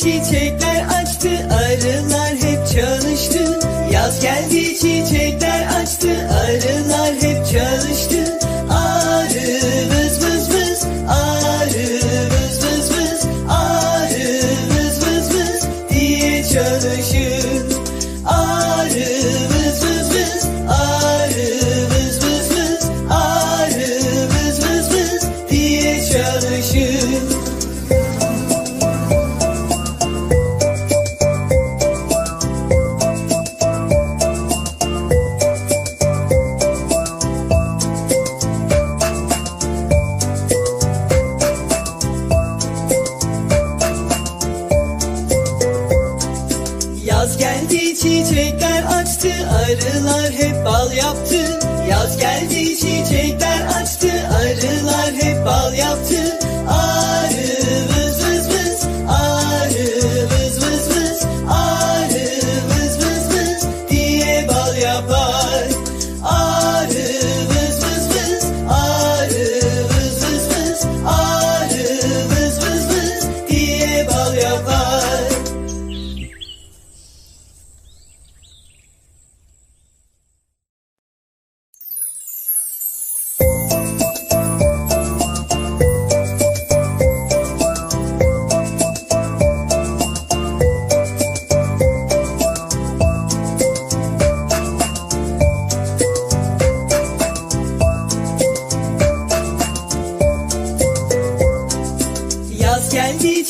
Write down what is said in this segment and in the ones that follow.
奇迹。Çiçekler açtı arılar hep bal yaptı. Yaz geldi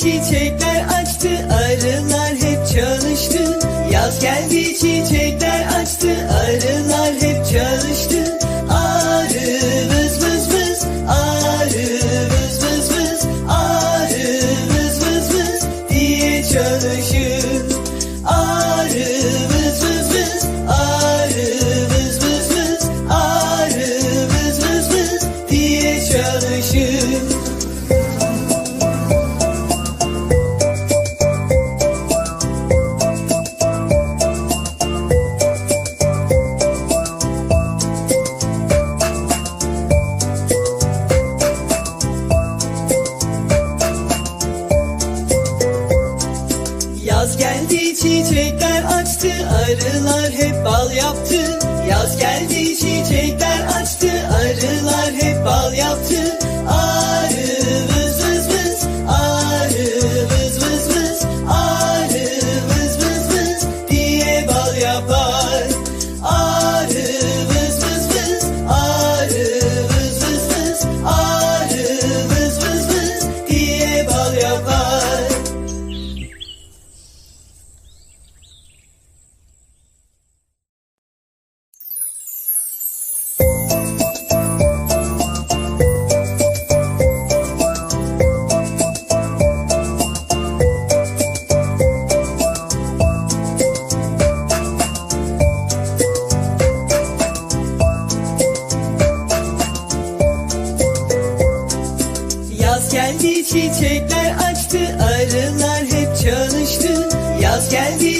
da da çiçekler açtı Arılar hep bal yaptı. Yaz geldi çiçekler açtı arılar hep çalıştı. Yaz geldi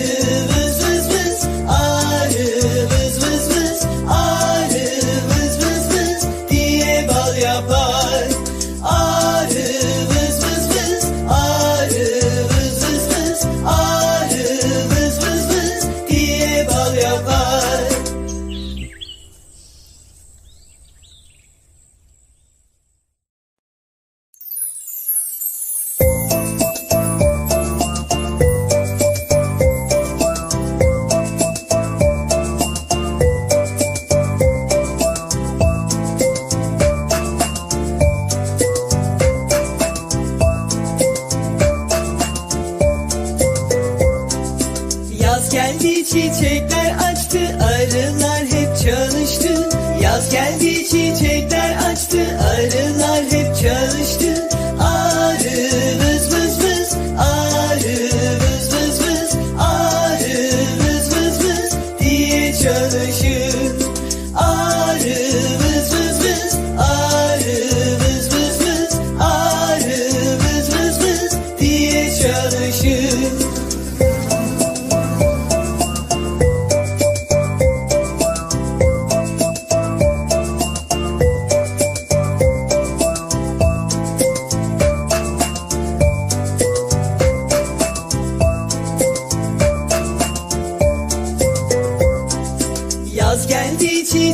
Yaz geldi çiçekler açtı arılar